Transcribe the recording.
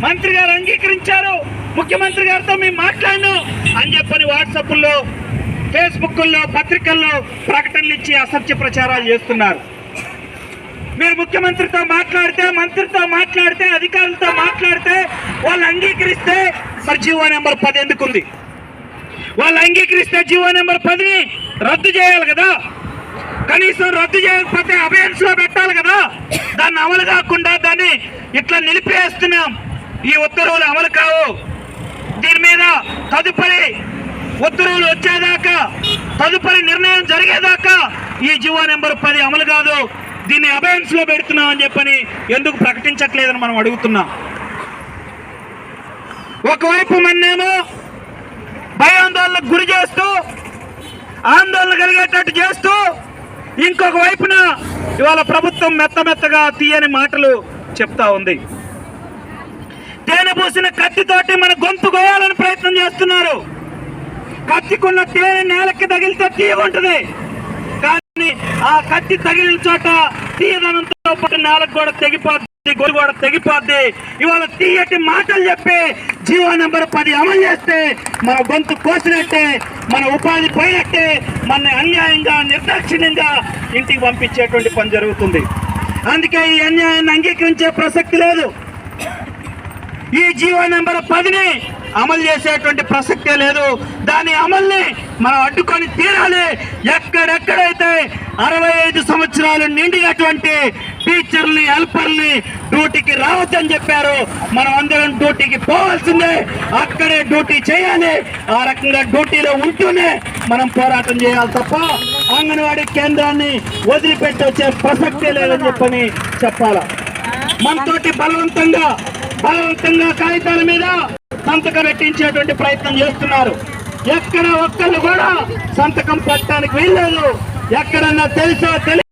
మంత్రి గారు అంగీకరించారు. ముఖ్యమంత్రి గారితో మేము మాట్లాడను. అని చెప్పని వాట్సాప్లో ఫేస్బుక్లో పత్రికల్లో ప్రకటనలు ఇచ్చి అసత్య ప్రచారాలు చేస్తున్నారు. మీరు ముఖ్యమంత్రితో మాట్లాడితే మంత్రితో మాట్లాడితే అధికారులతో మాట్లాడితే వాళ్ళు అంగీకరిస్తే మరి జీవో నెంబర్ పది ఎందుకుంది వాళ్ళు అంగీకరిస్తే జీవో నెంబర్ పదిని రద్దు చేయాలి కదా? కనీసం రద్దు చేయకపోతే అభయన్స్లో పెట్టాలి కదా? దాన్ని అమలు కాకుండా దాన్ని ఇట్లా నిలిపేస్తున్నాం. ఈ ఉత్తర్వులు అమలు కావు. దీని మీద తదుపరి ఉత్తర్వులు వచ్చేదాకా తదుపరి నిర్ణయం జరిగేదాకా ఈ జీవో నెంబర్ పది అమలు కాదు. దీన్ని అభయన్స్లో పెడుతున్నాం అని చెప్పని ఎందుకు ప్రకటించట్లేదని మనం అడుగుతున్నాం. ఒకవైపు మన్నేమో భయాందోళనకు గురి చేస్తూ ఆందోళన కలిగేటట్టు చేస్తూ ఇంకొక వైపున ఇవాళ ప్రభుత్వం మెత్త మెత్తగా తీయని మాటలు చెప్తా ఉంది. తేనె కత్తితోటి మన గొంతు కోయాలని ప్రయత్నం చేస్తున్నారు. కత్తికున్న తేనె నేలకి తగిలితే తీయగుంటుంది కానీ ఆ కత్తి తగిలిన చోట తీయదనంతో పాటు నేలకు కూడా తెగిపోద్ది గొయ్యి కూడా తెగిపోద్ది. ఇవాళ తీయటి మాటలు చెప్పి జీవో నెంబర్ పది అమలు చేస్తే మన గొంతు కోసినట్టే మన ఉపాధి పోయినట్టే మన అన్యాయంగా నిర్దాక్షిణ్యంగా ఇంటికి పంపించేటువంటి పని జరుగుతుంది. అందుకే ఈ అన్యాయాన్ని అంగీకరించే ప్రసక్తి లేదు. ఈ జీవో నెంబర్ పదిని అమలు చేసేటువంటి ప్రసక్తే లేదు. దాని అమల్ని మనం అడ్డుకొని తీరాలి. ఎక్కడెక్కడైతే అరవై ఐదు సంవత్సరాలు నిండినటువంటి టీచర్ని హెల్పర్ని డ్యూటీకి రావద్దని చెప్పారు మనం అందరం డ్యూటీకి పోవాల్సిందే. అక్కడే డ్యూటీ చేయాలి. ఆ రకంగా డ్యూటీలో ఉంటూనే మనం పోరాటం చేయాలి తప్ప అంగన్వాడీ కేంద్రాన్ని వదిలిపెట్టి వచ్చే ప్రసక్తే లేదని చెప్పని చెప్పాలా? మనతోటి బలవంతంగా బలవంతంగా కాగితాల మీద సంతకం పెట్టించేటువంటి ప్రయత్నం చేస్తున్నారు. ఎక్కడ ఒక్కళ్ళు కూడా సంతకం పెట్టడానికి వీల్లేదు. ఎక్కడన్నా తెలుసా తెలియదో